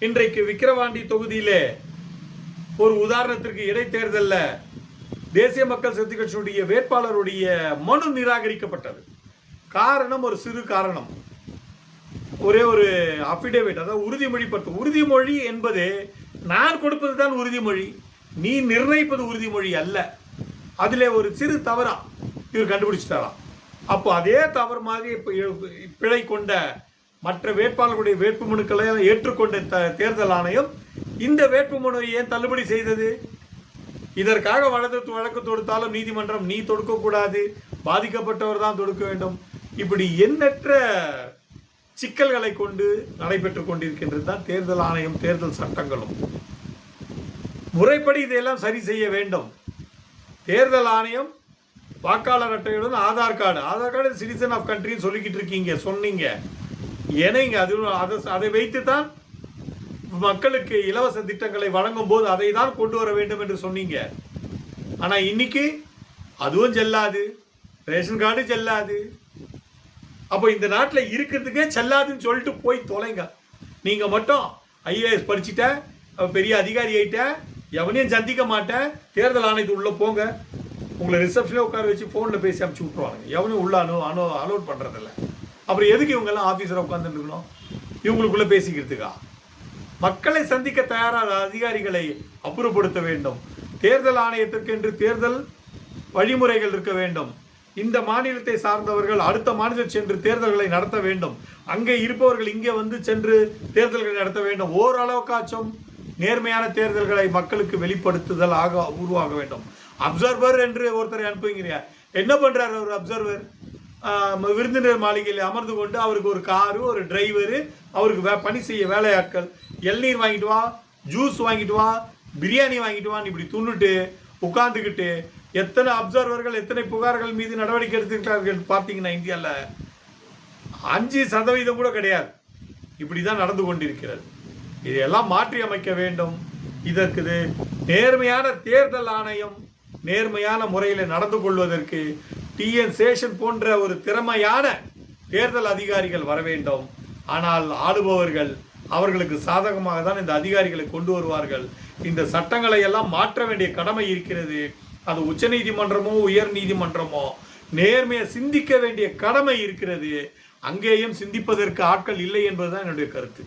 இன்றைக்கு விக்கிரவாண்டி தொகுதியிலே ஒரு உதாரணத்திற்கு இடைத்தேர்தலில் தேசிய மக்கள் சக்தி கட்சியுடைய வேட்பாளருடைய மனு நிராகரிக்கப்பட்டது. காரணம் ஒரு சிறு காரணம். ஒரே ஒரு அஃபிடேவிட் அதாவது உறுதிமொழி பத்து உறுதிமொழி என்பது நான் கொடுப்பது தான் உறுதிமொழி நீ நிர்ணயிப்பது உறுதிமொழி அல்ல. அதில் ஒரு சிறு தவறா இவர் கண்டுபிடிச்சிட்டாராம். அப்போ அதே தவறு மாதிரி இ- பிழை கொண்ட மற்ற வேட்பாளர்களுடைய வேட்புமனுக்களை ஏற்றுக்கொண்ட த- தேர்தல் ஆணையம் இந்த வேட்புமனுவை ஏன் தள்ளுபடி செய்தது? இதற்காக வழக்கு வழக்கு தொடுத்தாலும் நீதிமன்றம் நீ தொடுக்கக்கூடாது பாதிக்கப்பட்டவர் தான் தொடுக்க வேண்டும். இப்படி எண்ணற்ற சிக்கல்களை கொண்டு நடைபெற்றுக் கொண்டிருக்கின்றது தான் தேர்தல் ஆணையம் தேர்தல் சட்டங்களும். முறைப்படி இதையெல்லாம் சரி செய்ய வேண்டும். தேர்தல் ஆணையம் வாக்காளர் அட்டையுடன் Aadhaar card Aadhaar card citizen of கண்ட்ரின்னு சொல்லிக்கிட்டு இருக்கீங்க சொன்னீங்க. ஏனைங்க அது அதை அதை வைத்து தான் மக்களுக்கு இலவச திட்டங்களை வழங்கும் போது அதை தான் கொண்டு வர வேண்டும் என்று சொன்னீங்க. ஆனால் இன்னைக்கு அதுவும் செல்லாது ரேஷன் கார்டு செல்லாது. அப்போ இந்த நாட்டில் இருக்கிறதுக்கே செல்லாதுன்னு சொல்லிட்டு போய் தொலைங்க. நீங்கள் மட்டும் ஐஏஎஸ் படிச்சுட்ட பெரிய அதிகாரி ஆகிட்ட எவனையும் சந்திக்க மாட்டேன் தேர்தல் ஆணையத்து உள்ளே போங்க. உங்களை ரிசப்ஷனே உட்கார வச்சு ஃபோனில் பேசி அமுச்சு விட்ருவாங்க எவனையும் உள்ள அனு அனு அலோட் பண்ணுறதில்ல அப்புறம் எதுக்கு இவங்கெல்லாம் ஆஃபீஸில் உட்காந்துருக்கணும் இவங்களுக்குள்ளே இவங்களுக்குள்ள பேசிக்கிறதுக்கா? மக்களை சந்திக்க தயாரான அதிகாரிகளை அப்புறப்படுத்த வேண்டும். தேர்தல் ஆணையத்திற்கென்று தேர்தல் வழிமுறைகள் இருக்க வேண்டும். இந்த மாநிலத்தை சார்ந்தவர்கள் அடுத்த மாநிலம் சென்று தேர்தல்களை நடத்த வேண்டும். அங்கே இருப்பவர்கள் இங்கே வந்து சென்று தேர்தல்களை நடத்த வேண்டும். ஓரளவுக்காச்சும் நேர்மையான தேர்தல்களை மக்களுக்கு வெளிப்படுத்துதல் ஆக உருவாக வேண்டும். அப்சர்வர் என்று ஒருத்தரை அனுப்புங்கிறீங்க என்ன பண்றாரு ஒரு அப்சர்வர்? விருந்தினர் மாளிகையில் அமர்ந்து கொண்டு அவருக்கு ஒரு காரு ஒரு டிரைவரு அவருக்கு வே பணி செய்ய வேலையாட்கள் இளநீர் வாங்கிட்டு வா ஜூஸ் வாங்கிட்டு வா பிரியாணி வாங்கிட்டு வான்னு இப்படி துண்ணுட்டு உட்காந்துக்கிட்டு எத்தனை அப்சர்வர்கள் எத்தனை புகார்கள் மீது நடவடிக்கை எடுத்துக்கிட்டார்கள் பார்த்தீங்கன்னா இந்தியாவில் அஞ்சு சதவீதம் கூட கிடையாது. இப்படி தான் நடந்து கொண்டிருக்கிறது. இதையெல்லாம் மாற்றி அமைக்க வேண்டும். இதற்கு இது நேர்மையான தேர்தல் ஆணையம் நேர்மையான முறையில் நடந்து கொள்வதற்கு டிஎன் சேஷன் போன்ற ஒரு திறமையான தேர்தல் அதிகாரிகள் வர வேண்டும். ஆனால் ஆளுபவர்கள் அவர்களுக்கு சாதகமாக தான் இந்த அதிகாரிகளை கொண்டு வருவார்கள். இந்த சட்டங்களை எல்லாம் மாற்ற வேண்டிய கடமை இருக்கிறது. அது உச்சநீதிமன்றமோ உயர் நீதிமன்றமோ நேர்மையை சிந்திக்க வேண்டிய கடமை இருக்கிறது. அங்கேயும் சிந்திப்பதற்கு ஆட்கள் இல்லை என்பதுதான் என்னுடைய கருத்து.